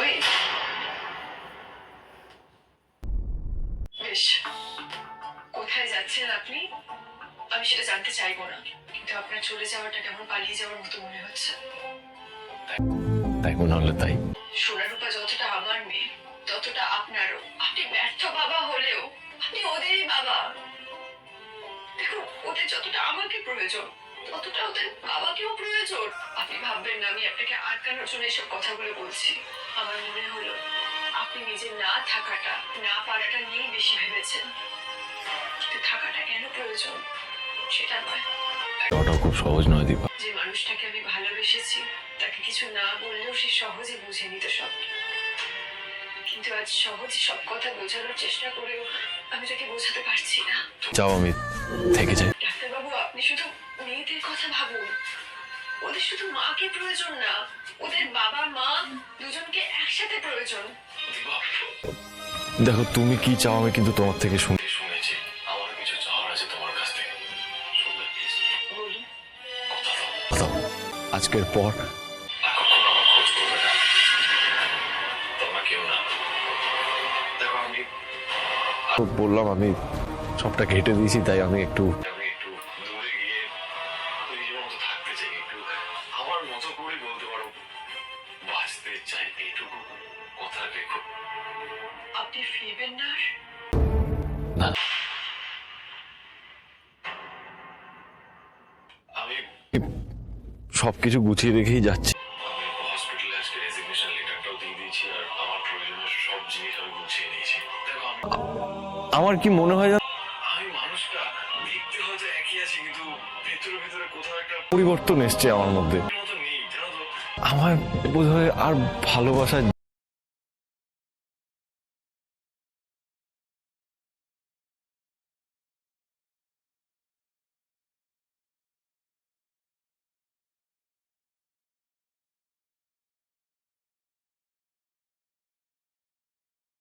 আমি বেশ। কোথায় যাচ্ছেন আপনি? আমি সেটা জানতে চাইব না। কিন্তু আপনার চলে যাওয়াটা কেমন পালিয়ে যাওয়ার মতো মনে হচ্ছে? তাই মনে হলে তাই। সোনারূপা যতটা আমার মেয়ে ততটা আপনারও। আপনি ব্যর্থ বাবা হলেও আপনি ওদেরই বাবা। দেখুন ওদের যতটা আমাকে প্রয়োজন ওদের বাবাকেও প্রয়োজন। আপনি ভাববেন না আমি আপনাকে আটকানোর জন্য এসব কথাগুলো বলছি। আমার মনে হলো আপনি নিজে না থাকাটা না পারাটা নিয়েই বেশি ভেবেছেন। কিন্তু থাকাটা কেন প্রয়োজন সেটা নয়। ওটাও খুব সহজ নয় দীপা। যে মানুষটাকে আমি ভালোবেসেছি তাকে কিছু না বললেও সে সহজে বুঝে নিত সব। কিন্তু আজ সহজে সব কথা বোঝানোর চেষ্টা করেও আমি তাকে বোঝাতে পারছি না। যাও আমি থেকে যাই। ডাক্তারবাবু আপনি শুধু মেয়েদের কথা ভাবুন। ওদের শুধু মাকে প্রয়োজন না ওদের বাবা মা দুজনকে একসাথে প্রয়োজন। দেখো তুমি কি চাও আমি কিন্তু তোমার থেকে শুনি। শুনেছি আমার কিছু চাওয়ার আছে তোমার কাছ থেকে। শুনবে প্লিজ বলুন কথা দাও। দাও। আজকের পর বললাম আমি সবটা কেটে দিয়েছি তাই আমি একটু চাই একটু আমার মতো করে বলতে পারো বাঁচতে চাই এইটুকু কথা রেখো আপনি ফিরবেন না না। আমি সবকিছু গুছিয়ে রেখেই যাচ্ছি। আমি হসপিটালে আজকে রেজিগনেশন দিয়ে দিয়েছি আর আমার প্রয়োজনীয় সব জিনিস আমি গুছিয়ে নিয়েছি। আমার কি মনে হয় দেখতে হয়তো একই আছে কিন্তু ভেতরে ভেতরে কোথাও একটা পরিবর্তন এসছে আমার মধ্যে। আমার বোধ হয় আর ভালোবাসা